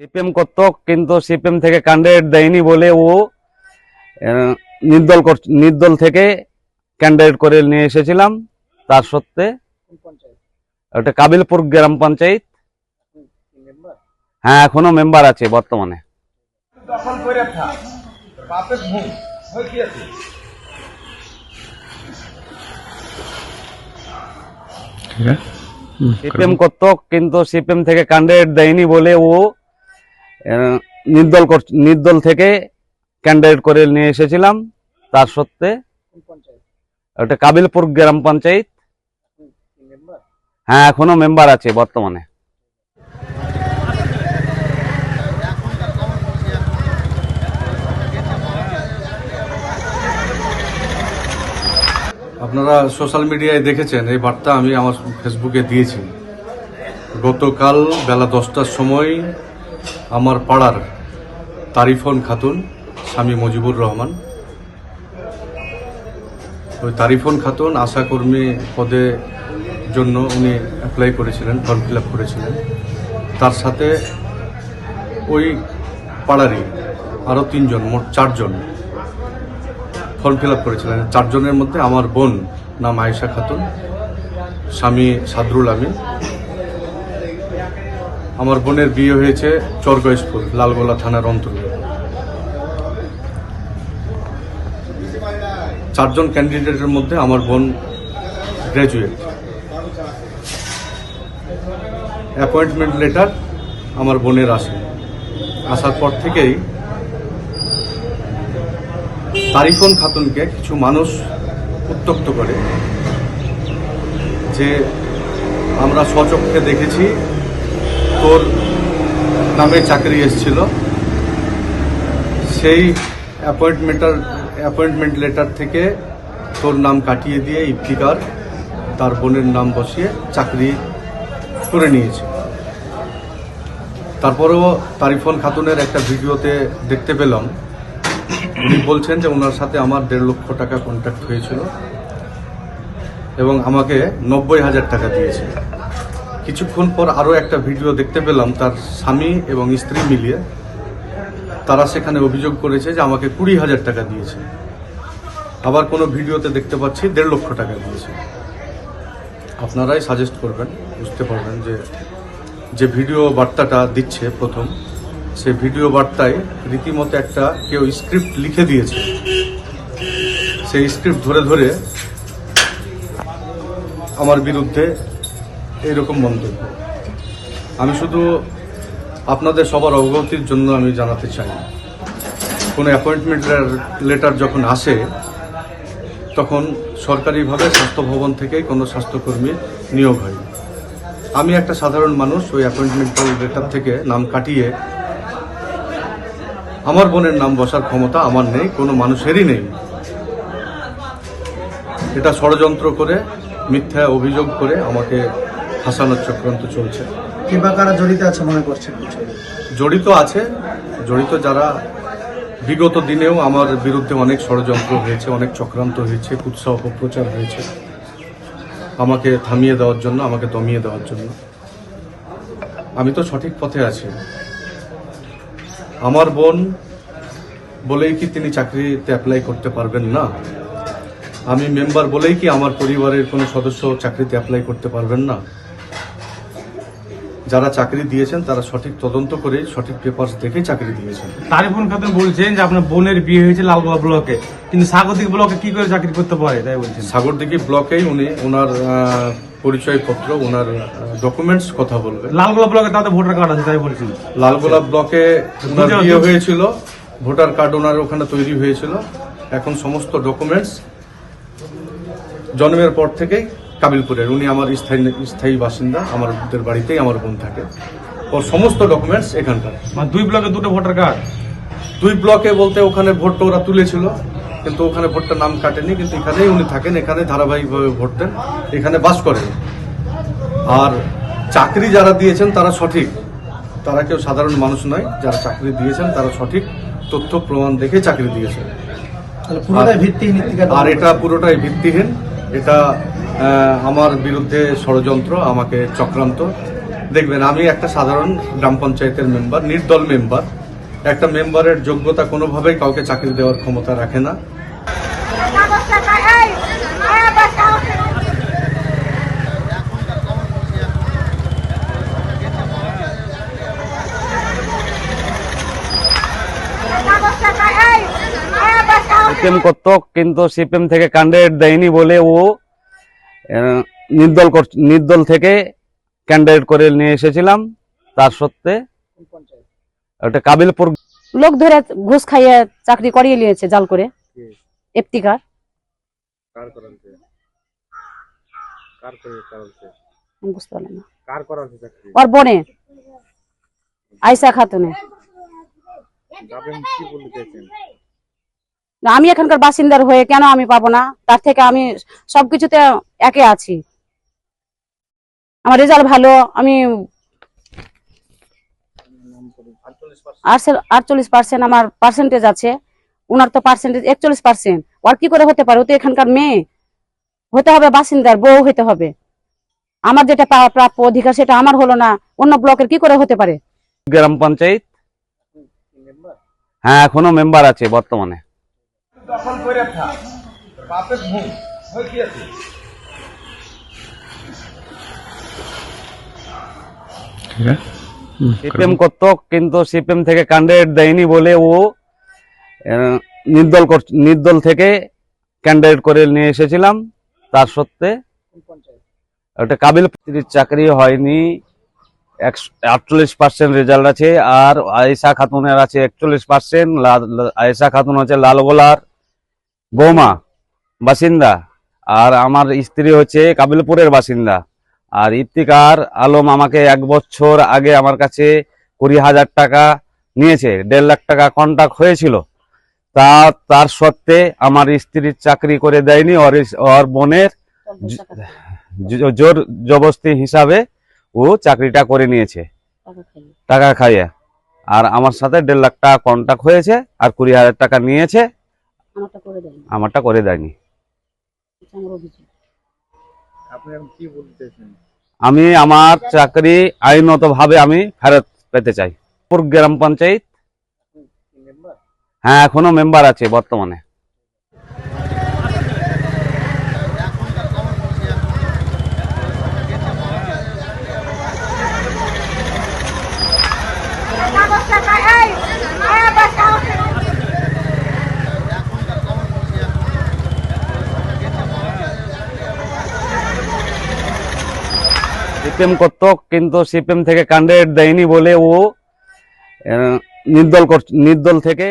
CPM করত কিন্তু CPM থেকে ক্যান্ডিডেট দেয়নি বলে ও নির্দল কর- নির্দল থেকে ক্যান্ডিডেট করে নিয়ে এসেছিলাম। তার সত্ত্বে পঞ্চায়েত ওটা কাবিলপুর গ্রাম পঞ্চায়েত। হ্যাঁ এখনও মেম্বার আছে বর্তমানে। হয়ে সিপিএম করত কিন্তু সিপিএম থেকে ক্যান্ডিডেট দেয়নি বলে ও নির্দল নির্দল থেকে ক্যান্ডিডেট করে নিয়ে এসেছিলাম, তার সত্ত্বে ওটা কাবিলপুর গ্রাম পঞ্চায়েত। হ্যাঁ এখনও মেম্বার আছে বর্তমানে। আপনারা সোশ্যাল মিডিয়ায় দেখেছেন, এই বার্তা আমি আমার ফেসবুকে দিয়েছি। গতকাল বেলা দশটার সময় আমার পাড়ার তারিফন খাতুন, স্বামী মুজিবুর রহমান। ওই তারিফন খাতুন আশাকর্মী পদে জন্য উনি অ্যাপ্লাই করেছিলেন ফর্ম ফিল করেছিলেন। তার সাথে ওই পাড়ারই আরও তিনজন, মোট চারজন ফর্ম ফিল করেছিলেন। চারজনের মধ্যে আমার বোন নাম আয়েশা খাতুন, স্বামী সাদরুল আমিন। আমার বোনের বিয়ে হয়েছে চরগয়েশপুর লালগোলা থানার অন্তর্গত। চারজন ক্যান্ডিডেটের মধ্যে আমার বোন গ্র্যাজুয়েট অ্যাপয়েন্টমেন্ট লেটার আমার বোনের আসে আসার পর থেকেই তারিফন খাতুনকে কিছু মানুষ উত্তক্ত করে যে আমরা স্বচক্ষে দেখেছি তোর নামে চাকরি এসেছিল। সেই অ্যাপয়েন্টমেন্টার অ্যাপয়েন্টমেন্ট লেটার থেকে তোর নাম কাটিয়ে দিয়ে ইফতিকার, তার বোনের নাম বসিয়ে চাকরি করে নিয়েছে। তারপরেও তারিফন খাতুনের একটা ভিডিওতে দেখতে পেলাম। উনি বলছেন যে ওনার সাথে আমার দেড় লক্ষ টাকা কন্ট্যাক্ট হয়েছিল এবং আমাকে নব্বই হাজার টাকা দিয়েছে। কিছুক্ষণ পর আরও একটা ভিডিও দেখতে পেলাম তার স্বামী এবং স্ত্রী মিলিয়ে। তারা সেখানে অভিযোগ করেছে যে আমাকে কুড়ি হাজার টাকা দিয়েছে। আবার কোনো ভিডিওতে দেখতে পাচ্ছি দেড় লক্ষ টাকা দিয়েছে। আপনারাই সাজেস্ট করবেন, বুঝতে পারবেন যে যে ভিডিও বার্তাটা দিচ্ছে প্রথম, সে ভিডিও বার্তায় রীতিমতো একটা কেউ স্ক্রিপ্ট লিখে দিয়েছে। সেই স্ক্রিপ্ট ধরে ধরে আমার বিরুদ্ধে এইরকম মন্তব্য। আমি শুধু আপনাদের সবার অবগতির জন্য আমি জানাতে চাই। কোনো অ্যাপয়েন্টমেন্ট লেটার যখন আসে, তখন সরকারিভাবে স্বাস্থ্য ভবন থেকেই কোনো স্বাস্থ্যকর্মী নিয়োগ হয়। আমি একটা সাধারণ মানুষ, ওই অ্যাপয়েন্টমেন্ট লেটার থেকে নাম কাটিয়ে আমার বোনের নাম বসার ক্ষমতা আমার নেই, কোনো মানুষেরই নেই। এটা ষড়যন্ত্র করে, মিথ্যা অভিযোগ করে আমাকে ফাঁসানোর চক্রান্ত চলছে। কে বা কারা জড়িত আছে মনে করছেন জড়িত আছে। জড়িত যারা বিগত দিনেও আমার বিরুদ্ধে অনেক ষড়যন্ত্র হয়েছে অনেক চক্রান্ত হয়েছে কুৎসা অপপ্রচার হয়েছে। আমাকে থামিয়ে দেওয়ার জন্য আমাকে দমিয়ে দেওয়ার জন্য। আমি তো সঠিক পথে আছি। আমার বোন বলেই কি তিনি চাকরিতে অ্যাপ্লাই করতে পারবেন না? আমি মেম্বার বলেই কি আমার পরিবারের কোনো সদস্য চাকরিতে অ্যাপ্লাই করতে পারবেন না? যারা চাকরি দিয়েছেন তারা সঠিক তদন্ত করে সঠিক পেপারস দেখে চাকরি দিয়েছেন। তারিফুন খাতুন বলছেন যে আপনার বোনের বিয়ে হয়েছে লালগোলা ব্লকে কিন্তু স্বাগতিক ব্লকে কি করে চাকরি করতে পারে তাই বলছেন? সাগরদিঘি ব্লকেই উনি ওনার পরিচয়পত্র ওনার ডকুমেন্টস কথা বলবেন। লালগোলা ব্লকে তাদের ভোটার কার্ড আছে তাই বলছেন? লালগোলা ব্লকে ওনার বিয়ে হয়েছিল ভোটার কার্ড ওনার ওখানে তৈরি হয়েছিল। এখন সমস্ত ডকুমেন্টস জন্মের পর থেকেই কাবিলপুরের উনি আমার স্থায়ী স্থায়ী বাসিন্দা আমার আমাদের বাড়িতেই আমার বোন থাকে। ওর সমস্ত ডকুমেন্টস এখানকার। মানে দুই ব্লকে দুটো ভোটার কার্ড। দুই ব্লকে বলতে ওখানে ভোটটা ওরা তুলেছিল কিন্তু ওখানে ভোটটা নাম কাটেনি কিন্তু এখানেই উনি থাকেন এখানে ধারাবাহিকভাবে ভোট দেন এখানে বাস করেন। আর চাকরি যারা দিয়েছেন তারা সঠিক। তারা কেউ সাধারণ মানুষ নয় যারা চাকরি দিয়েছেন তারা সঠিক তথ্য প্রমাণ দেখে চাকরি দিয়েছেন। আর এটা পুরোটাই ভিত্তিহীন। এটা আমার বিরুদ্ধে ষড়যন্ত্র, আমাকে চক্রান্ত। দেখবেন, আমি একটা সাধারণ গ্রাম পঞ্চায়েতের মেম্বার, নির্দল মেম্বার। একটা মেম্বারের যোগ্যতা কোনোভাবেই কাউকে চাকরি দেওয়ার ক্ষমতা রাখে না। সিপিএম করতো কিন্তু সিপিএম থেকে ক্যান্ডিডেট দেয়নি বলে ও নির্দল নির্দল থেকে ক্যান্ডিডেট করে নিয়ে এসেছিলাম তার সত্ত্বে ওটা কাবিলপুর লোক ধরে ঘুষ খাইয়ে চাকরি করিয়ে নিয়েছে জাল করে। এফতিকার বুঝতে পারলাম ওর বোনে আয়সা খাতুনে আপনি কি বলতে চাইছেন না, আমি এখানকার বাসিন্দার হয়ে কেন আমি পাবো না? তার থেকে আমি সবকিছুতে একে আছি। আমার রেজাল্ট ভালো, আমি আটচল্লিশ পার্সেন্ট। আমার পার্সেন্টেজ আছে। ওনার তো পার্সেন্টেজ একচল্লিশ পার্সেন্ট। ওর কি করে হতে পারে? ও তো এখানকার মেয়ে। হতে হবে বাসিন্দার, বউ হতে হবে। আমার যেটা প্রাপ্য অধিকার সেটা আমার হলো না। অন্য ব্লকের কি করে হতে পারে? গ্রাম পঞ্চায়েত? হ্যাঁ এখনও মেম্বার আছে বর্তমানে। দখল করে থাক। বাপের মুখ হয়ে কি আছে। সিপিএম করতো কিন্তু সিপিএম থেকে ক্যান্ডিডেট দেয়নি বলে ও নির্দল কর- নির্দল থেকে ক্যান্ডিডেট করে নিয়ে এসেছিলাম। তার সত্ত্বে একটা কাবিল চাকরি হয়নি। আটচল্লিশ পার্সেন্ট রেজাল্ট আছে। আর আয়েশা খাতুনের আছে একচল্লিশ পার্সেন্ট আয়েশা খাতুন হচ্ছে লালগোলার বৌমা বাসিন্দা। আর আমার স্ত্রী হচ্ছে কাবিলপুরের বাসিন্দা। আর ইফতিকার আলম আমাকে এক বছর আগে আমার কাছে কুড়ি হাজার টাকা নিয়েছে দেড় লাখ টাকা কন্ট্যাক্ট হয়েছিল। তা তার সত্ত্বে আমার স্ত্রীর চাকরি করে দেয়নি ওর ওর বোনের জোর জবস্তি হিসাবে ও চাকরিটা করে নিয়েছে। টাকা খাইয়া। আর আমার সাথে দেড় লাখ টাকা কন্ট্যাক্ট হয়েছে আর কুড়ি হাজার টাকা নিয়েছে। আমারটা করে দেয়নি। আমারটা করে দেয়নি। আমি আমার চাকরি আইনত ভাবে আমি ফেরত পেতে চাই। গ্রাম পঞ্চায়েত। হ্যাঁ এখনও মেম্বার আছে বর্তমানে। সিপিএম করত কিন্তু সিপিএম থেকে ক্যান্ডিডেট দেয়নি বলে ও নির্দল নির্দল থেকে